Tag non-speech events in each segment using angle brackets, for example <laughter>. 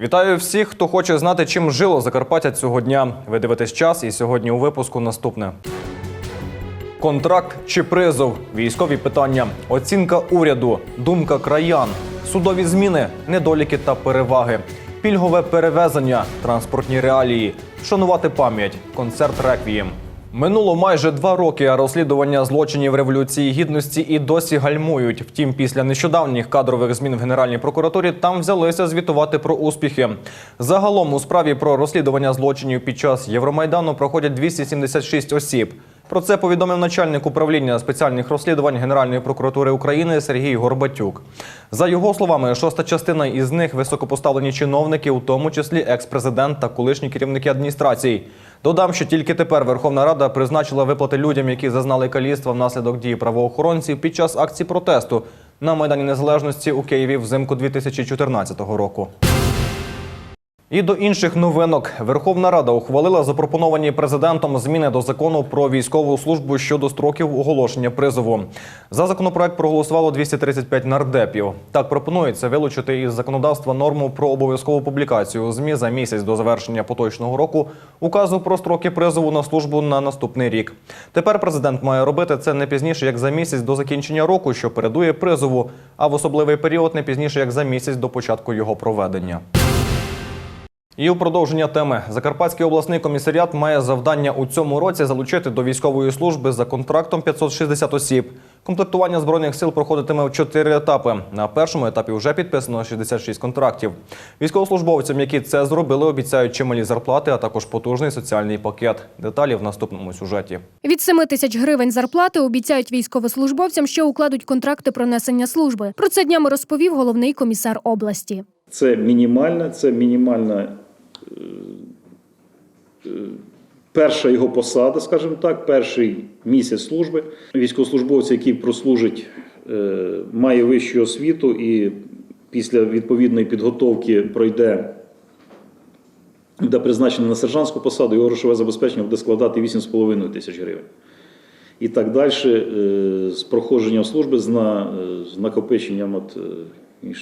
Вітаю всіх, хто хоче знати, чим жило Закарпаття цього дня. Ви дивитесь час, і сьогодні у випуску наступне. Контракт чи призов, військові питання, оцінка уряду, думка краян, судові зміни, недоліки та переваги, пільгове перевезення, транспортні реалії, вшанувати пам'ять, концерт реквієм. Минуло майже два роки, а розслідування злочинів революції гідності і досі гальмують. Втім, після нещодавніх кадрових змін в Генеральній прокуратурі там взялися звітувати про успіхи. Загалом у справі про розслідування злочинів під час Євромайдану проходять 276 осіб. Про це повідомив начальник управління спеціальних розслідувань Генеральної прокуратури України Сергій Горбатюк. За його словами, шоста частина із них високопоставлені чиновники, у тому числі екс-президент та колишні керівники адміністрацій. Додам, що тільки тепер Верховна Рада призначила виплати людям, які зазнали каліцтва внаслідок дії правоохоронців під час акції протесту на Майдані Незалежності у Києві взимку 2014 року. І до інших новинок Верховна Рада ухвалила запропоновані президентом зміни до закону про військову службу щодо строків оголошення призову. За законопроект проголосувало 235 нардепів. Так пропонується вилучити із законодавства норму про обов'язкову публікацію змі за місяць до завершення поточного року указу про строки призову на службу на наступний рік. Тепер президент має робити це не пізніше як за місяць до закінчення року, що передує призову, а в особливий період не пізніше як за місяць до початку його проведення. І у продовження теми Закарпатський обласний комісаріат має завдання у цьому році залучити до військової служби за контрактом 560 осіб. Комплектування збройних сил проходитиме в чотири етапи. На першому етапі вже підписано 66 контрактів. Військовослужбовцям, які це зробили, обіцяють чималі зарплати, а також потужний соціальний пакет. Деталі в наступному сюжеті. Від 7 тисяч гривень зарплати обіцяють військовослужбовцям, що укладуть контракти про несення служби. Про це днями розповів головний комісар області. Це мінімальна, це мінімальна перша його посада, скажімо так, перший місяць служби. Військовослужбовці, який прослужить, е, має вищу освіту і після відповідної підготовки пройде. Буде призначений на сержантську посаду, його грошове забезпечення буде складати 8,5 тисяч гривень. І так далі, е, з проходженням служби, з е, накопиченням,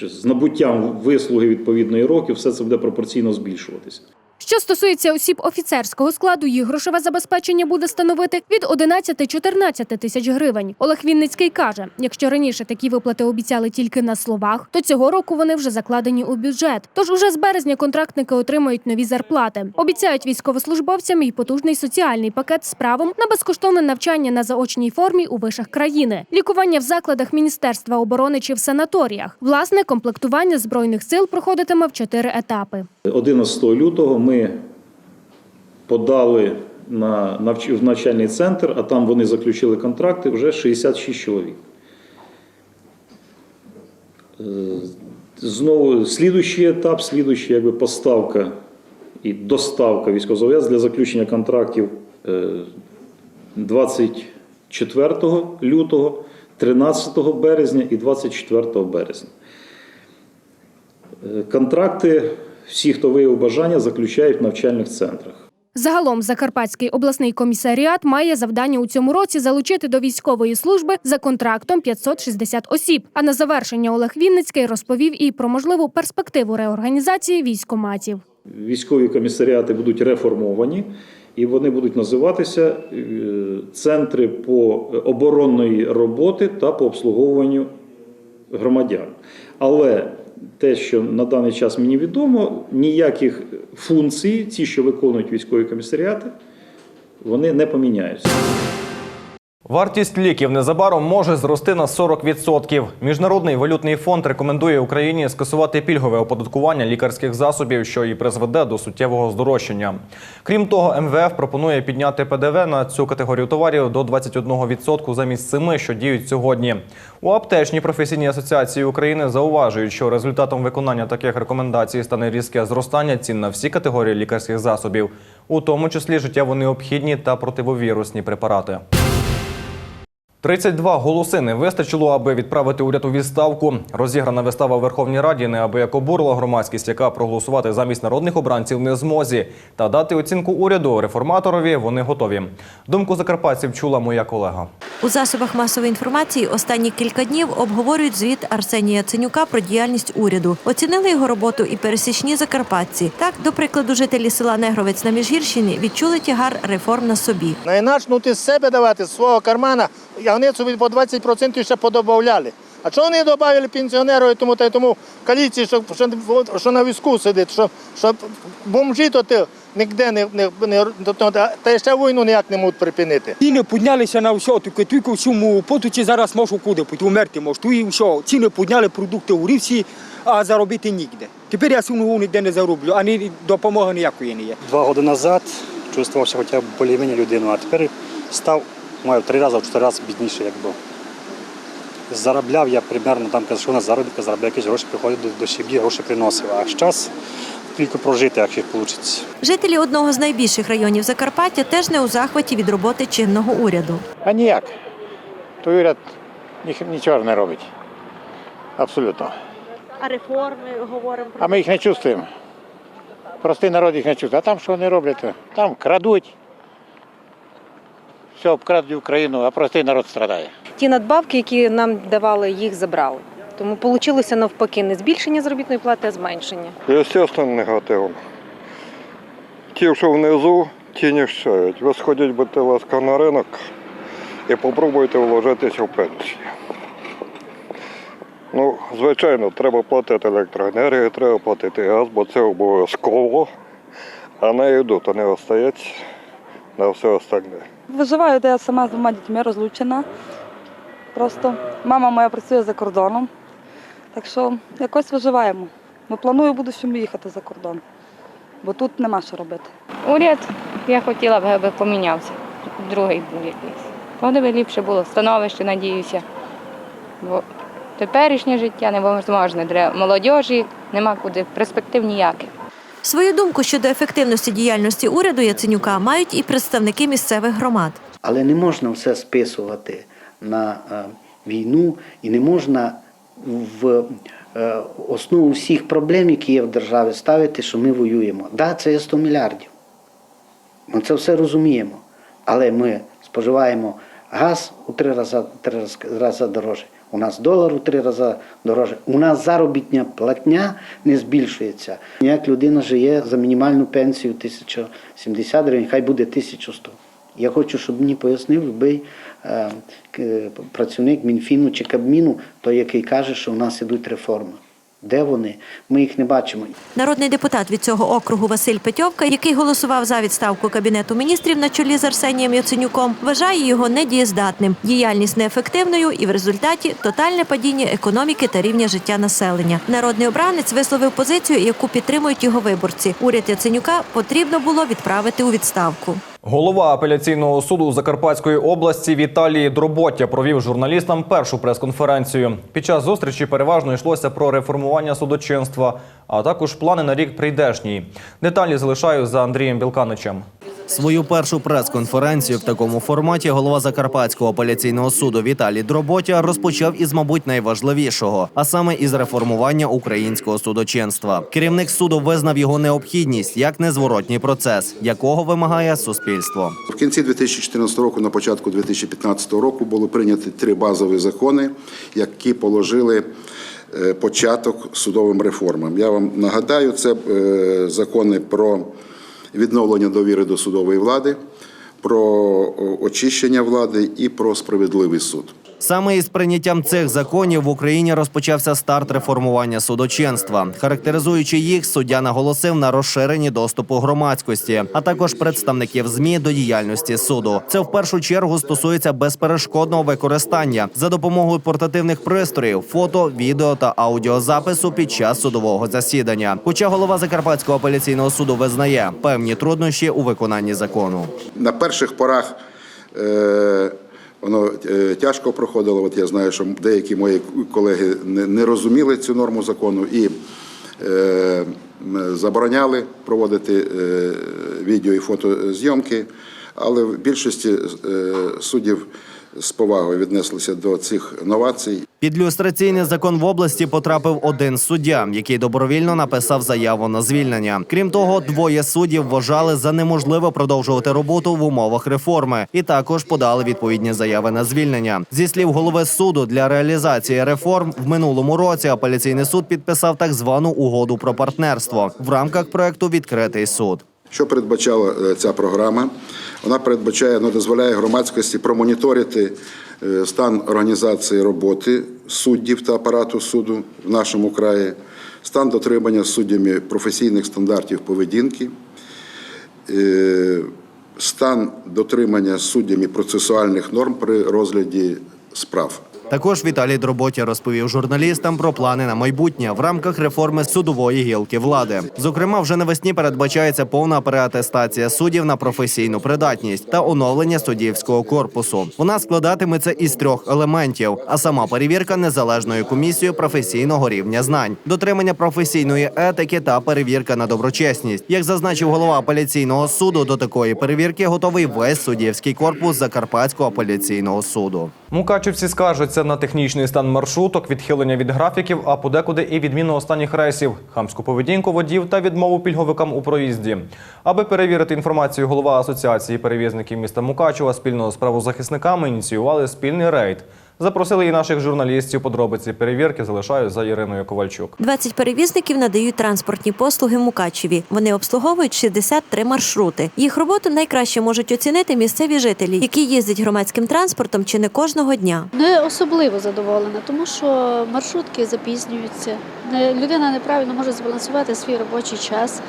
з набуттям вислуги відповідної років, все це буде пропорційно збільшуватися. Що стосується осіб офіцерського складу, їх грошове забезпечення буде становити від 11-14 тисяч гривень. Олег Вінницький каже: якщо раніше такі виплати обіцяли тільки на словах, то цього року вони вже закладені у бюджет. Тож уже з березня контрактники отримають нові зарплати. Обіцяють військовослужбовцям і потужний соціальний пакет з правом на безкоштовне навчання на заочній формі у вишах країни, лікування в закладах Міністерства оборони чи в санаторіях. Власне комплектування збройних сил проходитиме в чотири етапи. 11 лютого ми подали на в навчальний центр, а там вони заключили контракти вже 66 чоловік. Е, Знову слідуючий етап, слідуючий якби поставка і доставка військовозобов'язаних для заключення контрактів е, 24 лютого, 13 березня і 24 березня. Е, Контракти всі, хто виявив бажання, заключають в навчальних центрах. Загалом Закарпатський обласний комісаріат має завдання у цьому році залучити до військової служби за контрактом 560 осіб. А на завершення Олег Вінницький розповів і про можливу перспективу реорганізації військоматів. Військові комісаріати будуть реформовані, і вони будуть називатися е, центри по оборонної роботи та по обслуговуванню громадян. Але те, що на даний час мені відомо, ніяких функцій, ці, що виконують військові комісаріати, вони не поміняються. Вартість ліків незабаром може зрости на 40%. Міжнародний валютний фонд рекомендує Україні скасувати пільгове оподаткування лікарських засобів, що і призведе до суттєвого здорожчання. Крім того, МВФ пропонує підняти ПДВ на цю категорію товарів до 21% замість 7, що діють сьогодні. У аптечній професійній асоціації України зауважують, що результатом виконання таких рекомендацій стане різке зростання цін на всі категорії лікарських засобів, у тому числі життєво необхідні та противовірусні препарати. 32 голоси не вистачило, аби відправити уряд у відставку. Розіграна вистава в Верховній Раді неабияк обурила громадськість, яка проголосувати замість народних обранців не змозі. Та дати оцінку уряду реформаторові вони готові. Думку закарпатців чула моя колега. У засобах масової інформації останні кілька днів обговорюють звіт Арсенія Яценюка про діяльність уряду. Оцінили його роботу і пересічні закарпатці. Так, до прикладу, жителі села Негровець на Міжгірщині відчули тягар реформ на собі. На ну, ти з себе давати, з свого кармана, ягницю від по 20% ще подобавляли. А чого вони додали пенсіонеру і тому та й тому каліці, що, що, що на візку сидить, що, що бомжі то ти ніде не, не, не то- то- та ще війну ніяк не можуть припинити. Ціни піднялися на все, тільки тільки в цьому поточі зараз можу куди піти, умерти можу. Тут і все. Ціни підняли, продукти у рівці, а заробити ніде. Тепер я суму ніде не зароблю, а ні допомоги ніякої не є. Два роки назад чувствувався хоча б більш-менш людину, а тепер став маю в три рази, в чотири рази бідніше, як був. Заробляв я примерно там, кажу, що на заробітка, заробляв якісь гроші, приходив до, до сім'ї, гроші приносив. А зараз тільки прожити, якщо вийде. Жителі одного з найбільших районів Закарпаття теж не у захваті від роботи чинного уряду. А ніяк. Той уряд нічого ж не робить. Абсолютно. А реформи говоримо А ми їх не чувствуємо. Простий народ їх не чувствує. А там що вони роблять? Там крадуть. Все обкрадуть Україну, а простий народ страдає. ті надбавки, які нам давали, їх забрали. Тому вийшло навпаки не збільшення заробітної плати, а зменшення. Звісно, негативом. Ті, що внизу, ті не щають. Ви сходіть, будьте ласка, на ринок і попробуйте вложитися в пенсію. Ну, звичайно, треба платити електроенергію, треба платити газ, бо це обов'язково. А на їду то не остається на все остальне. Виживаю, де я сама з двома дітьми розлучена. Просто мама моя працює за кордоном. Так що якось виживаємо. Ну, планую в будущому їхати за кордон, бо тут нема що робити. Уряд я хотіла б, аби помінявся. Другий був якийсь. Тоді би ліпше було становище, надіюся. Бо теперішнє життя невозможне для молодіжі, нема куди, перспектив ніяких. Свою думку щодо ефективності діяльності уряду Яценюка мають і представники місцевих громад. Але не можна все списувати на е, війну і не можна в е, основу всіх проблем, які є в державі, ставити, що ми воюємо. Так, да, це є 100 мільярдів. Ми це все розуміємо. Але ми споживаємо газ у три рази, три рази- рази дорожче. У нас долар у три рази дорожче. У нас заробітня платня не збільшується. Як людина живе за мінімальну пенсію 1070 гривень, хай буде 1100. Я хочу, щоб мені пояснив любий е, к- працівник Мінфіну чи Кабміну, той, який каже, що в нас ідуть реформи. Де вони? Ми їх не бачимо. Народний депутат від цього округу Василь Петьовка, який голосував за відставку кабінету міністрів на чолі з Арсенієм Яценюком, вважає його недієздатним, діяльність неефективною і в результаті тотальне падіння економіки та рівня життя населення. Народний обранець висловив позицію, яку підтримують його виборці. Уряд Яценюка потрібно було відправити у відставку. Голова апеляційного суду Закарпатської області Віталій Дроботя провів журналістам першу прес-конференцію. Під час зустрічі переважно йшлося про реформування судочинства, а також плани на рік прийдешній. Деталі залишаю за Андрієм Білканичем. Свою першу прес-конференцію в такому форматі голова Закарпатського апеляційного суду Віталій Дроботя розпочав із, мабуть, найважливішого, а саме із реформування українського судочинства. Керівник суду визнав його необхідність як незворотній процес, якого вимагає суспільство. В кінці 2014 року, на початку 2015 року, були прийняті три базові закони, які положили початок судовим реформам. Я вам нагадаю, це е, закони про відновлення довіри до судової влади, про очищення влади і про справедливий суд. Саме із прийняттям цих законів в Україні розпочався старт реформування судочинства. Характеризуючи їх, суддя наголосив на розширенні доступу громадськості, а також представників змі до діяльності суду. Це в першу чергу стосується безперешкодного використання за допомогою портативних пристроїв, фото, відео та аудіозапису під час судового засідання. Хоча голова Закарпатського апеляційного суду визнає певні труднощі у виконанні закону. На перших порах е, воно е, тяжко проходило. От я знаю, що деякі мої колеги не, розуміли цю норму закону і е, забороняли проводити е, відео і фотозйомки. Але в більшості суддів з повагою віднеслися до цих новацій. Під люстраційний закон в області потрапив один суддя, який добровільно написав заяву на звільнення. Крім того, двоє суддів вважали за неможливо продовжувати роботу в умовах реформи, і також подали відповідні заяви на звільнення. Зі слів голови суду для реалізації реформ в минулому році апеляційний суд підписав так звану угоду про партнерство в рамках проекту Відкритий суд. Що передбачала е, ця програма? Вона передбачає, вона дозволяє громадськості промоніторити е, стан організації роботи суддів та апарату суду в нашому краї, стан дотримання суддями професійних стандартів поведінки, е, стан дотримання суддями процесуальних норм при розгляді справ. Також Віталій Дроботя розповів журналістам про плани на майбутнє в рамках реформи судової гілки влади. Зокрема, вже навесні передбачається повна переатестація суддів на професійну придатність та оновлення суддівського корпусу. Вона складатиметься із трьох елементів: а сама перевірка незалежною комісією професійного рівня знань, дотримання професійної етики та перевірка на доброчесність. Як зазначив голова апеляційного суду, до такої перевірки готовий весь суддівський корпус Закарпатського апеляційного суду. Мукачівці скаржаться на технічний стан маршруток, відхилення від графіків, а подекуди і відміну останніх рейсів, хамську поведінку водів та відмову пільговикам у проїзді. Аби перевірити інформацію, голова асоціації перевізників міста Мукачева спільно з правозахисниками ініціювали спільний рейд. Запросили і наших журналістів. Подробиці перевірки залишаю за Іриною Ковальчук. 20 перевізників надають транспортні послуги Мукачеві. Вони обслуговують 63 маршрути. Їх роботу найкраще можуть оцінити місцеві жителі, які їздять громадським транспортом чи не кожного дня. Не особливо задоволена, тому що маршрутки запізнюються. Не- Людина неправильно може збалансувати свій робочий час.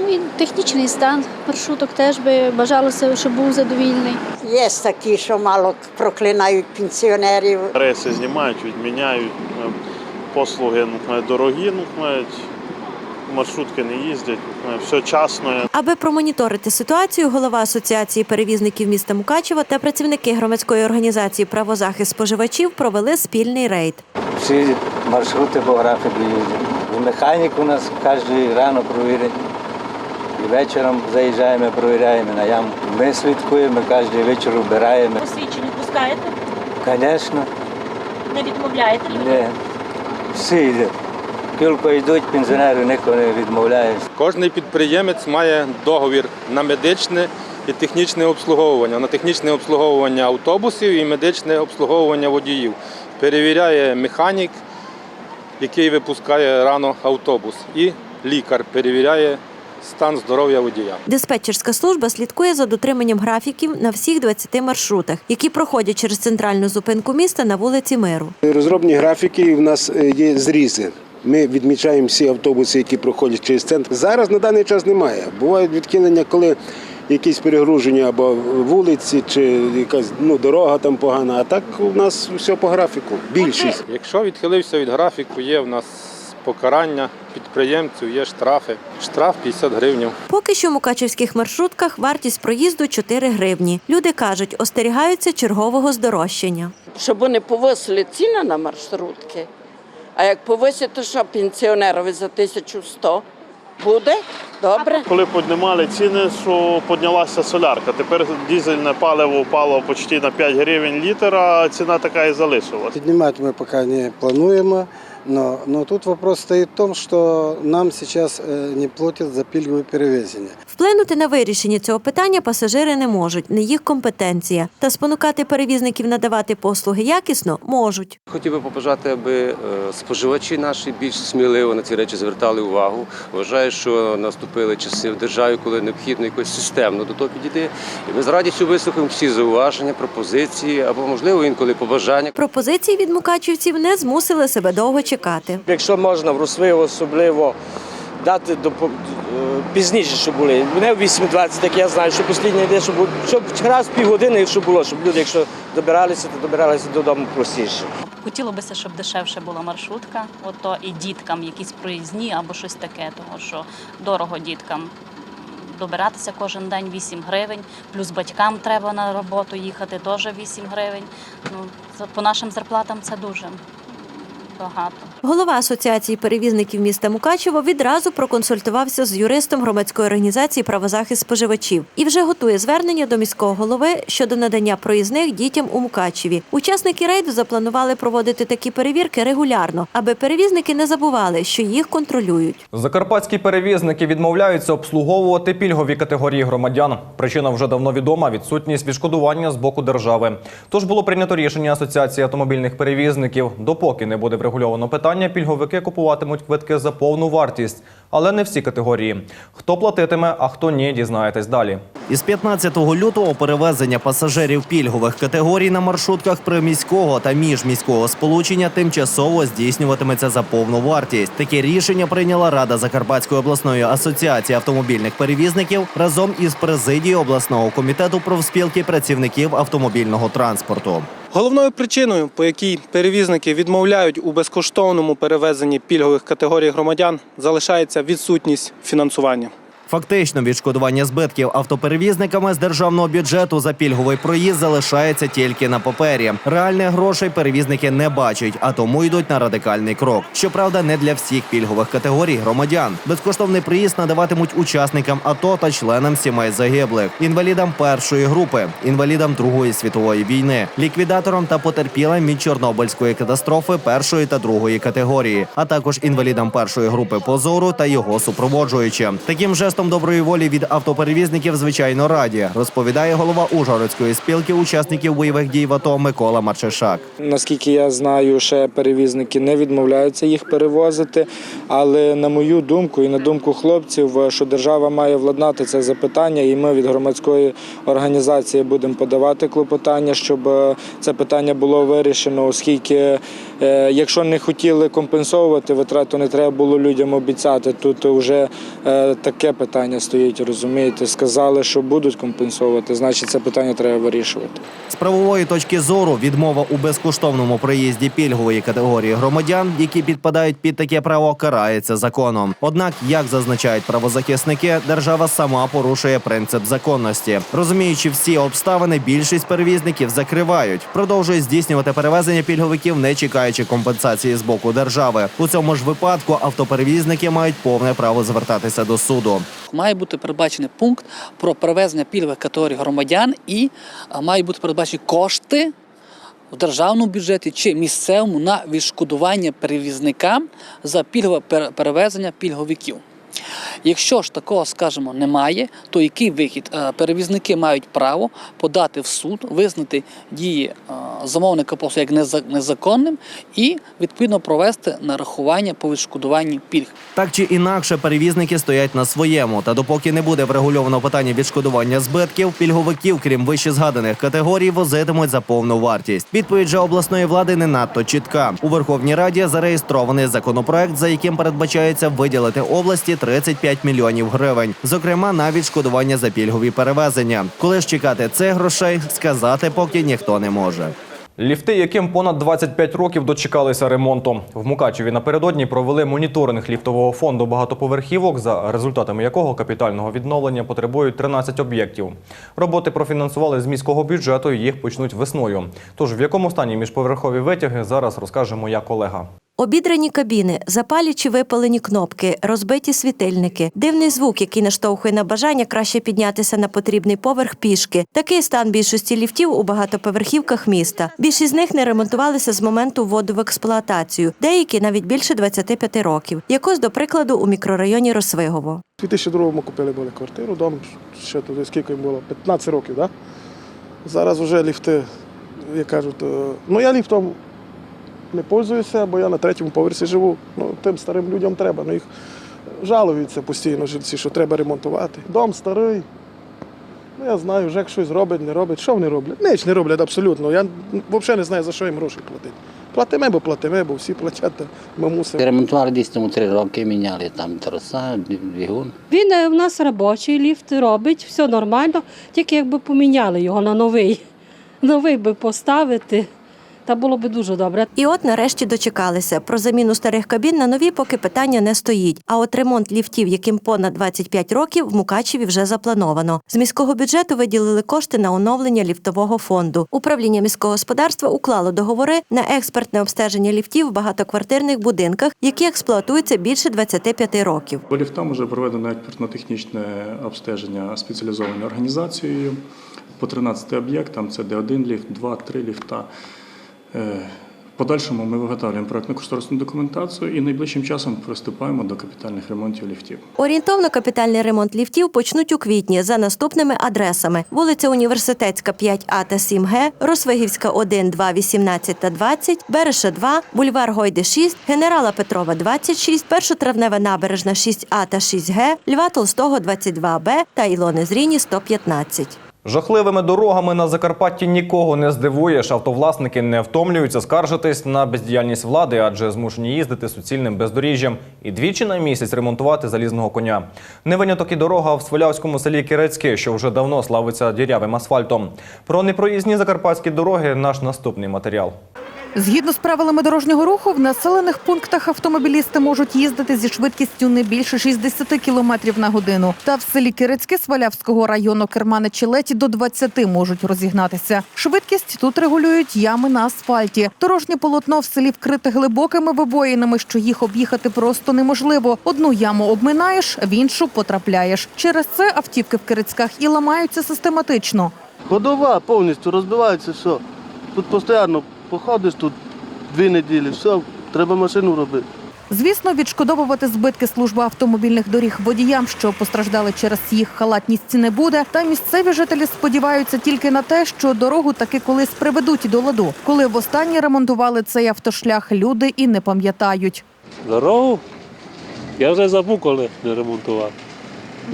Ну і технічний стан маршруток теж би бажалося, щоб був задовільний. Є такі, що мало проклинають пенсіонерів. Рейси знімають, відміняють, е, послуги ну, дорогі, ну, маршрутки не їздять, все часно. Аби промоніторити ситуацію, голова асоціації перевізників міста Мукачева та працівники громадської організації правозахист споживачів провели спільний рейд. Всі маршрути по графіку їздять. Механік у нас кожен рано провірить. І вечором заїжджаємо, провіряємо на яму. Ми слідкуємо, кожен вечір вбираємо. Посвідчення пускаєте? Звісно, Не відмовляєте не. Всі йдуть. Тільки йдуть пенсіонери, ніхто не відмовляє. Кожний підприємець має договір на медичне і технічне обслуговування, на технічне обслуговування автобусів і медичне обслуговування водіїв. Перевіряє механік, який випускає рано автобус, і лікар перевіряє стан здоров'я водія. Диспетчерська служба слідкує за дотриманням графіків на всіх 20 маршрутах, які проходять через центральну зупинку міста на вулиці Миру. Розроблені графіки, в нас е, є зрізи. Ми відмічаємо всі автобуси, які проходять через центр. Зараз на даний час немає. Бувають відхилення, коли якісь перегруження або вулиці, чи якась ну, дорога там погана. А так у нас все по графіку. Більшість. Якщо відхилився від графіку, є в нас покарання підприємців, є штрафи. Штраф 50 гривень. Поки що в мукачевських маршрутках вартість проїзду 4 гривні. Люди кажуть, остерігаються чергового здорожчання. щоб вони повисили ціни на маршрутки. А як повисять, то що пенсіонерові за 1100 буде? Добре. Коли піднімали ціни, що піднялася солярка. Тепер дизельне паливо впало почти на 5 гривень літр, а ціна така і залишилась. Поднимать мы пока не плануем, но, но тут вопрос стоит в том, что нам сейчас э, не платят за пільгове перевезення. Вплинути на вирішення цього питання пасажири не можуть, не їх компетенція. Та спонукати перевізників надавати послуги якісно можуть. Хотів би побажати, аби е, споживачі наші більш сміливо на ці речі звертали увагу. Вважаю, що наступили часи в державі, коли необхідно якось системно до того підійти. І ми з радістю вислухаємо всі зауваження, пропозиції або, можливо, інколи побажання. Пропозиції від мукачівців не змусили себе довго чекати. Якщо можна в Русвиво особливо дати до е, пізніше, щоб були. Не в 8.20, як я знаю, що останній йде, щоб, щоб раз в півгодини, щоб було, щоб люди, якщо добиралися, то добиралися додому простіше. Хотілося б, щоб дешевше була маршрутка, ото і діткам якісь проїзні або щось таке, тому що дорого діткам добиратися кожен день 8 гривень, плюс батькам треба на роботу їхати теж 8 гривень. Ну, по нашим зарплатам це дуже. Багато. Голова асоціації перевізників міста Мукачево відразу проконсультувався з юристом громадської організації правозахист споживачів і вже готує звернення до міського голови щодо надання проїзних дітям у Мукачеві. Учасники рейду запланували проводити такі перевірки регулярно, аби перевізники не забували, що їх контролюють. Закарпатські перевізники відмовляються обслуговувати пільгові категорії громадян. Причина вже давно відома відсутність відшкодування з боку держави. Тож було прийнято рішення Асоціації автомобільних перевізників. Допоки не буде врегульовано питання, пільговики купуватимуть квитки за повну вартість, але не всі категорії. Хто платитиме, а хто ні, дізнаєтесь далі. Із 15 лютого перевезення пасажирів пільгових категорій на маршрутках приміського та міжміського сполучення тимчасово здійснюватиметься за повну вартість. Таке рішення прийняла Рада Закарпатської обласної асоціації автомобільних перевізників разом із президією обласного комітету профспілки працівників автомобільного транспорту. Головною причиною, по якій перевізники відмовляють у безкоштовному перевезенні пільгових категорій громадян, залишається відсутність фінансування. Фактично, відшкодування збитків автоперевізниками з державного бюджету за пільговий проїзд залишається тільки на папері. Реальних грошей перевізники не бачать, а тому йдуть на радикальний крок. Щоправда, не для всіх пільгових категорій громадян. Безкоштовний проїзд надаватимуть учасникам АТО та членам сімей загиблих, інвалідам першої групи, інвалідам Другої світової війни, ліквідаторам та потерпілим від Чорнобильської катастрофи першої та другої категорії, а також інвалідам першої групи позору та його супроводжуючим. Таким жестом доброї волі від автоперевізників звичайно раді, розповідає голова Ужгородської спілки учасників бойових дій в АТО Микола Марчишак. Наскільки я знаю, ще перевізники не відмовляються їх перевозити. Але на мою думку і на думку хлопців, що держава має владнати це запитання, і ми від громадської організації будемо подавати клопотання, щоб е, це питання було вирішено, оскільки якщо не хотіли компенсовувати витрат, то не треба було людям обіцяти. Тут вже е, таке питання стоїть, розумієте. Сказали, що будуть компенсовувати, значить це питання треба вирішувати. З правової точки зору відмова у безкоштовному проїзді пільгової категорії громадян, які підпадають під таке право, карається законом. Однак, як зазначають правозахисники, держава сама порушує принцип законності. Розуміючи всі обставини, більшість перевізників закривають, продовжують здійснювати перевезення пільговиків, не чекаючи компенсації з боку держави. У цьому ж випадку автоперевізники мають повне право звертатися до суду. Має бути передбачений пункт про перевезення пільгових категорій громадян і мають бути передбачені кошти в державному бюджеті чи місцевому на відшкодування перевізникам за пільгове перевезення пільговиків. Якщо ж такого, скажімо, немає, то який вихід? Е, Перевізники мають право подати в суд, визнати дії е, замовника послуг як неза- незаконним і відповідно провести нарахування по відшкодуванні пільг. Так чи інакше, перевізники стоять на своєму. Та допоки не буде врегульовано питання відшкодування збитків, пільговиків, крім вище згаданих категорій, возитимуть за повну вартість. Відповідь же обласної влади не надто чітка. У Верховній Раді зареєстрований законопроект, за яким передбачається виділити області 35 мільйонів гривень, зокрема на відшкодування за пільгові перевезення. Коли ж чекати цих грошей, сказати поки ніхто не може. Ліфти, яким понад 25 років дочекалися ремонту. В Мукачеві напередодні провели моніторинг ліфтового фонду багатоповерхівок, за результатами якого капітального відновлення потребують 13 об'єктів. Роботи профінансували з міського бюджету і їх почнуть весною. Тож в якому стані міжповерхові витяги зараз розкаже моя колега. Обідрані кабіни, запалі чи випалені кнопки, розбиті світильники, дивний звук, який наштовхує на бажання краще піднятися на потрібний поверх пішки. Такий стан більшості ліфтів у багатоповерхівках міста. Більшість з них не ремонтувалися з моменту вводу в експлуатацію, деякі навіть більше 25 років. Якось до прикладу у мікрорайоні Росвигово. У 2002-му купили були квартиру, дом ще туди, скільки їм було? 15 років. Да? Зараз вже ліфти, як кажуть, е, ну я ліфтом не пользуюся, бо я на третьому поверсі живу. Ну, тим старим людям треба. Ну, їх жалуються постійно жильці, що треба ремонтувати. Дом старий. Ну, я знаю, вже як щось робить, не робить. Що вони роблять? Ніч не роблять абсолютно. Я взагалі не знаю, за що їм гроші платити. Платимо, бо платимо, бо всі платять, ми мусимо. Ремонтували десь тому три роки, міняли там троса, двигун. Він е, в нас робочий ліфт робить, все нормально, тільки якби поміняли його на новий. <laughs> Новий би поставити, Та було би дуже добре. І от нарешті дочекалися. Про заміну старих кабін на нові поки питання не стоїть. А от ремонт ліфтів, яким понад 25 років, в Мукачеві вже заплановано. З міського бюджету виділили кошти на оновлення ліфтового фонду. Управління міського господарства уклало договори на експертне обстеження ліфтів в багатоквартирних будинках, які експлуатуються більше 25 років. По ліфтам вже проведено експертно-технічне обстеження спеціалізованою організацією. По 13 об'єктам це Д1 ліфт, 2, 3 ліфта. Е, подальшому ми виготовлюємо проектно-кошторисну документацію і найближчим часом приступаємо до капітальних ремонтів ліфтів. Орієнтовно капітальний ремонт ліфтів почнуть у квітні за наступними адресами: вулиця Університетська 5А та 7Г, Росвигівська 1, 2, 18 та 20, Береша 2, Бульвар Гойди 6, Генерала Петрова 26, Першотравнева набережна 6А та 6Г, Льва Толстого 22Б та Ілони Зріні 115. Жахливими дорогами на Закарпатті нікого не здивуєш. Автовласники не втомлюються скаржитись на бездіяльність влади, адже змушені їздити суцільним бездоріжжям і двічі на місяць ремонтувати залізного коня. Не виняток і дорога в Свалявському селі Кирецьке, що вже давно славиться дірявим асфальтом. Про непроїзні закарпатські дороги наш наступний матеріал. Згідно з правилами дорожнього руху, в населених пунктах автомобілісти можуть їздити зі швидкістю не більше 60 км на годину. Та в селі Кирицьке Свалявського району кермани Челеті до 20 можуть розігнатися. Швидкість тут регулюють ями на асфальті. Дорожнє полотно в селі вкрите глибокими вибоїнами, що їх об'їхати просто неможливо. Одну яму обминаєш, в іншу потрапляєш. Через це автівки в Кирицьках і ламаються систематично. Ходова повністю розбивається все. Тут постійно походиш тут дві неділі, все, треба машину робити. Звісно, відшкодовувати збитки служби автомобільних доріг водіям, що постраждали через їх халатність, не буде. Та місцеві жителі сподіваються тільки на те, що дорогу таки колись приведуть до ладу. Коли востаннє ремонтували цей автошлях, люди і не пам'ятають. Дорогу? Я вже забув, коли не ремонтував.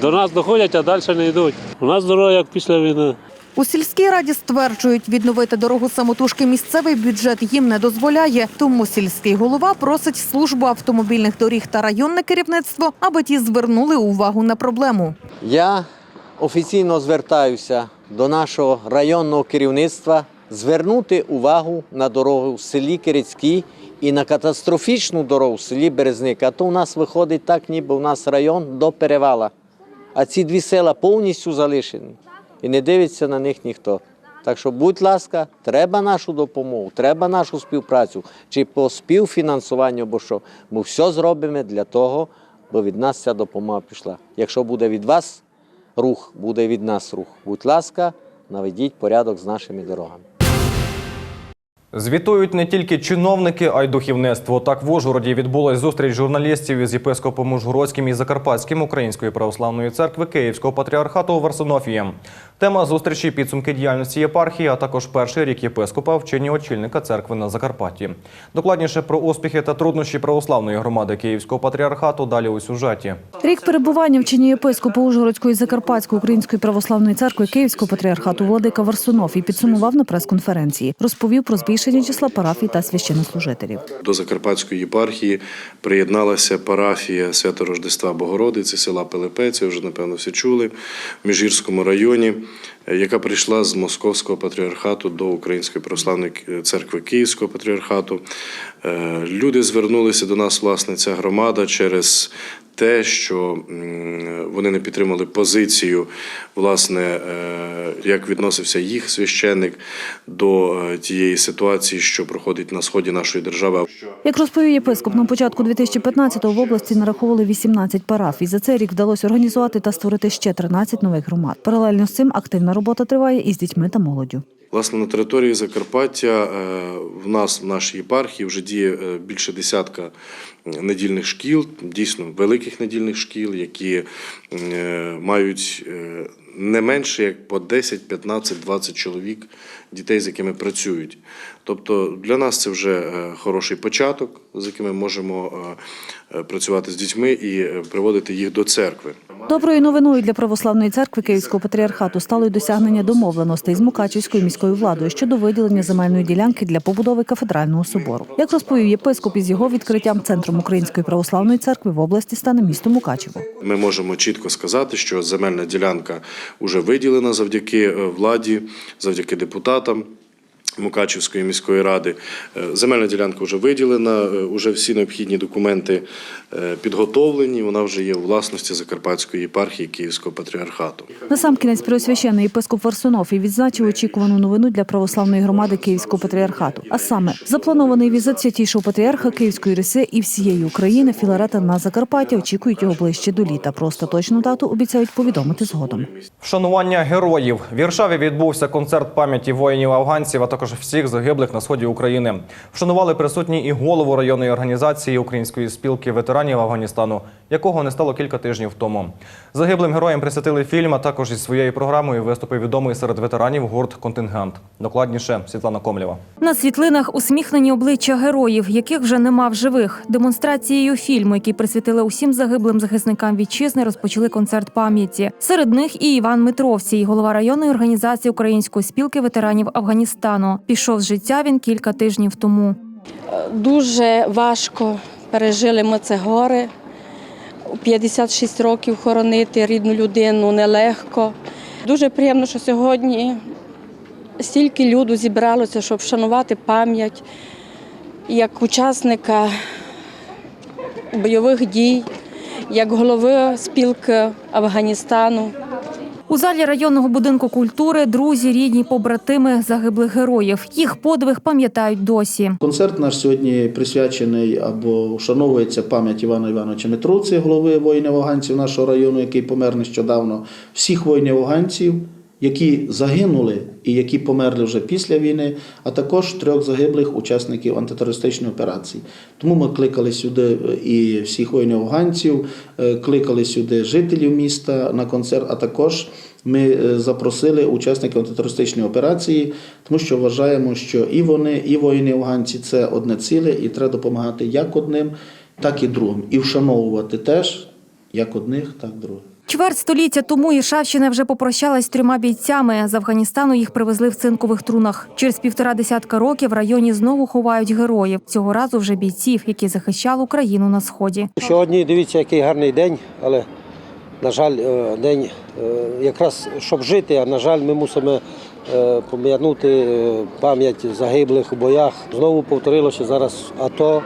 До нас доходять, а далі не йдуть. У нас дорога як після війни. У сільській раді стверджують, відновити дорогу самотужки місцевий бюджет їм не дозволяє. Тому сільський голова просить службу автомобільних доріг та районне керівництво, аби ті звернули увагу на проблему. Я офіційно звертаюся до нашого районного керівництва звернути увагу на дорогу в селі Кирицькій і на катастрофічну дорогу в селі Березник. А то у нас виходить так, ніби у нас район до перевала. А ці дві села повністю залишені і не дивиться на них ніхто. Так що, будь ласка, треба нашу допомогу, треба нашу співпрацю, чи по співфінансуванню, або що. Ми все зробимо для того, бо від нас ця допомога пішла. Якщо буде від вас рух, буде від нас рух. Будь ласка, наведіть порядок з нашими дорогами. Звітують не тільки чиновники, а й духовництво. Так в Ужгороді відбулась зустріч журналістів із єпископом Ужгородським і Закарпатським Української православної церкви Київського патріархату Варсонофієм. Тема зустрічі підсумки діяльності єпархії, а також перший рік єпископа в чині очільника церкви на Закарпатті. Докладніше про успіхи та труднощі православної громади Київського патріархату далі у сюжеті. Рік перебування в чині єпископа Ужгородської Закарпатської Української православної церкви Київського патріархату владика Варсунофій підсумував на прес-конференції. Розповів про збільшення числа парафій та священнослужителів. До Закарпатської єпархії приєдналася парафія Свято Рождества Богородиці, села Пилипець, вже напевно всі чули, в Міжгірському районі, яка прийшла з Московського патріархату до Української православної церкви Київського патріархату. Е, Люди звернулися до нас, власне, ця громада через те, що вони не підтримали позицію, власне, е, як відносився їх священник до е, тієї ситуації, що проходить на сході нашої держави. Як розповів єпископ, на початку 2015-го в області нараховували 18 парафій. За цей рік вдалося організувати та створити ще 13 нових громад. Паралельно з цим активна робота триває із дітьми та молоддю. Власне, на території Закарпаття е, в нас в нашій єпархії вже діє е, більше десятка недільних шкіл, дійсно великих недільних шкіл, які е, мають е, не менше як по 10, 15, 20 чоловік дітей, з якими працюють. Тобто для нас це вже е, хороший початок, з якими можемо е, е, працювати з дітьми і приводити їх до церкви. Доброю новиною для православної церкви Київського патріархату стало й досягнення домовленостей з Мукачівською міською владою щодо виділення земельної ділянки для побудови кафедрального собору. Як розповів єпископ, із його відкриттям центром Української православної церкви в області стане місто Мукачево. Ми можемо чітко сказати, що земельна ділянка вже виділена завдяки е, владі, завдяки депутатам. Мукачівської міської ради. Е, Земельна ділянка вже виділена, вже всі необхідні документи е, підготовлені. Вона вже є у власності Закарпатської єпархії Київського патріархату. Насамкінець преосвящений єпископ Варсунофій відзначив очікувану новину для православної громади Київського патріархату. А саме запланований візит святішого патріарха Київської Руси і всієї України Філарета на Закарпаття очікують його ближче до літа. Про остаточну дату обіцяють повідомити згодом. Вшанування героїв в Віршаві відбувся концерт пам'яті воїнів афганців, а також всіх загиблих на сході України. Вшанували присутні і голову районної організації Української спілки ветеранів Афганістану, якого не стало кілька тижнів тому. Загиблим героям присвятили фільм, а також із своєю програмою виступив відомий серед ветеранів гурт Контингент. Докладніше Світлана Комлєва. На світлинах усміхнені обличчя героїв, яких вже нема в живих. Демонстрацією фільму, який присвятили усім загиблим захисникам вітчизни, розпочали концерт пам'яті. Серед них і Іван Митровський, голова районної організації Української спілки ветеранів Афганістану. Пішов з життя він кілька тижнів тому. Дуже важко пережили ми це горе. У 56 років хоронити рідну людину нелегко. Дуже приємно, що сьогодні стільки люду зібралося, щоб вшанувати пам'ять як учасника бойових дій, як голови спілки Афганістану. У залі районного будинку культури друзі, рідні, побратими загиблих героїв. Їх подвиг пам'ятають досі. Концерт наш сьогодні присвячений або вшановується пам'ять Івана Івановича Митруці, голови воїнів-оганців нашого району, який помер нещодавно, всіх воїнів афганців, які загинули і які померли вже після війни, а також трьох загиблих учасників антитерористичної операції. Тому ми кликали сюди і всіх воїнів афганців, е, кликали сюди жителів міста на концерт, а також ми е, запросили учасників антитерористичної операції, тому що вважаємо, що і вони, і воїни афганці це одне ціле, і треба допомагати як одним, так і другим. І вшановувати теж як одних, так і других. Чверть століття тому Іршавщина вже попрощалась з трьома бійцями. З Афганістану їх привезли в цинкових трунах. Через півтора десятка років в районі знову ховають героїв. Цього разу вже бійців, які захищали Україну на сході. Сьогодні дивіться, який гарний день, але, на жаль, е, день е, якраз щоб жити, а на жаль, ми мусимо е, пом'янути пам'ять загиблих у боях. Знову повторилося зараз АТО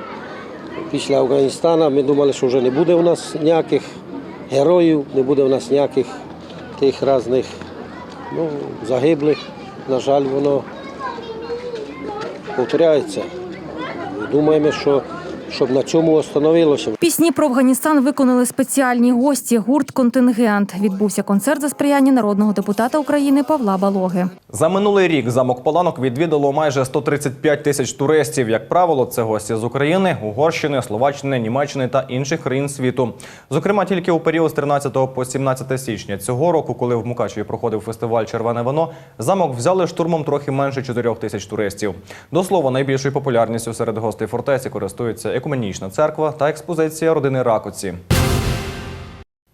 після Афганістану. Ми думали, що вже не буде у нас ніяких героїв, не буде в нас ніяких тих різних ну, загиблих. На жаль, воно повторяється. Думаємо, що щоб на цьому остановилося. Пісні про Афганістан виконали спеціальні гості гурт Контингент. Відбувся концерт за сприяння народного депутата України Павла Балоги. За минулий рік замок Паланок відвідало майже 135 тисяч туристів. Як правило, це гості з України, Угорщини, Словаччини, Німеччини та інших країн світу. Зокрема, тільки у період з 13 по 17 січня цього року, коли в Мукачеві проходив фестиваль Червоне вино, замок взяли штурмом трохи менше 4 тисяч туристів. До слова, найбільшою популярністю серед гостей фортеці користується екуменічна церква та експозиція родини Ракоці.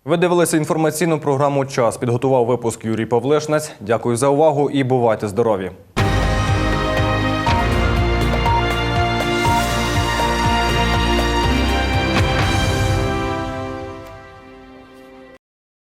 Ви дивилися інформаційну програму Час. Підготував випуск Юрій Павлишнець. Дякую за увагу і бувайте здорові.